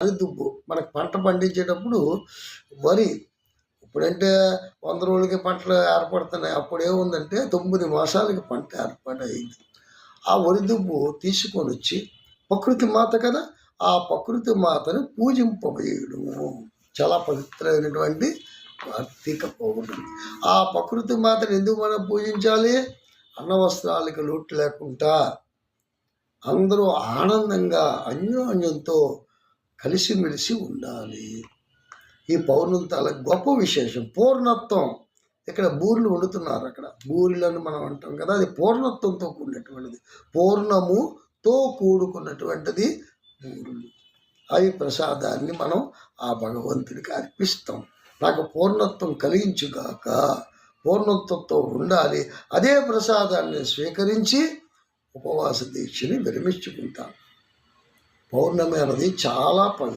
వరి దుబ్బు. మనకు పంట పండించేటప్పుడు వరి ఇప్పుడంటే వంద రోజులకి పంటలు ఏర్పడుతున్నాయి. అప్పుడు ఏముందంటే తొమ్మిది మాసాలకి పంట ఏర్పడైంది. ఆ వరి దుబ్బు తీసుకొని వచ్చి ప్రకృతి మాత కదా ఆ ప్రకృతి మాతను పూజింపబోయడము చాలా పవిత్రమైనటువంటి కార్తీక పౌర్ణమి. ఆ ప్రకృతి మాతను ఎందుకు మనం పూజించాలి? అన్న వస్త్రాలకి లోటు లేకుండా అందరూ ఆనందంగా అన్యోన్యంతో కలిసిమెలిసి ఉండాలి. ఈ పౌర్ణమి చాలా గొప్ప విశేషం. పూర్ణత్వం. ఇక్కడ బూరెలు వండుతున్నారు అక్కడ. బూరెలను మనం అంటాం కదా అది పూర్ణత్వంతో కూడినటువంటిది. పూర్ణముతో కూడుకున్నటువంటిది బూరులు. అవి ప్రసాదాన్ని మనం ఆ భగవంతుడికి అర్పిస్తాం. నాకు పూర్ణత్వం కలిగించుగాక పూర్ణత్వంతో ఉండాలి అదే ప్రసాదాన్ని స్వీకరించి ఉపవాస దీక్షని విరమించుకుంటాం పౌర్ణమి అనేది చాలా పవి